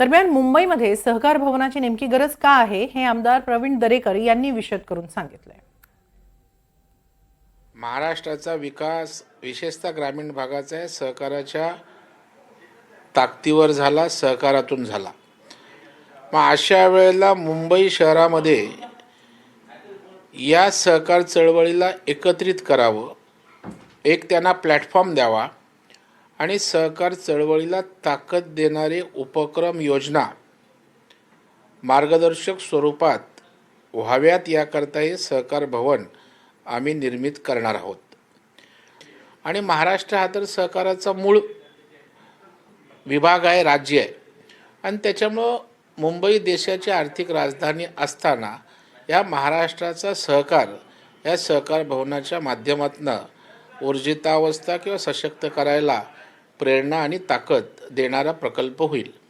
दरम्यान मुंबईमध्ये सहकार भवनाची नेमकी गरज का आहे हे आमदार प्रवीण दरेकर यांनी विशद करून सांगितलंय. महाराष्ट्राचा विकास विशेषतः ग्रामीण भागाचा आहे सहकाराच्या ताकदीवर झाला सहकारातून झाला. मग अशा वेळेला मुंबई शहरामध्ये या सहकार चळवळीला एकत्रित करावं एक त्यांना प्लॅटफॉर्म द्यावा आणि सहकार चळवळीला ताकद देणारे उपक्रम योजना मार्गदर्शक स्वरूपात व्हाव्यात याकरता हे सहकार भवन आम्ही निर्मित करणार आहोत. आणि महाराष्ट्र हा तर सहकाराचा मूळ विभाग आहे राज्य आहे. आणि त्याच्यामुळं मुंबई देशाची आर्थिक राजधानी असताना या महाराष्ट्राचा सहकार या सहकार भवनाच्या माध्यमातून ऊर्जितावस्था किंवा सशक्त करायला प्रेरणा आणि ताकद देणारा प्रकल्प होईल.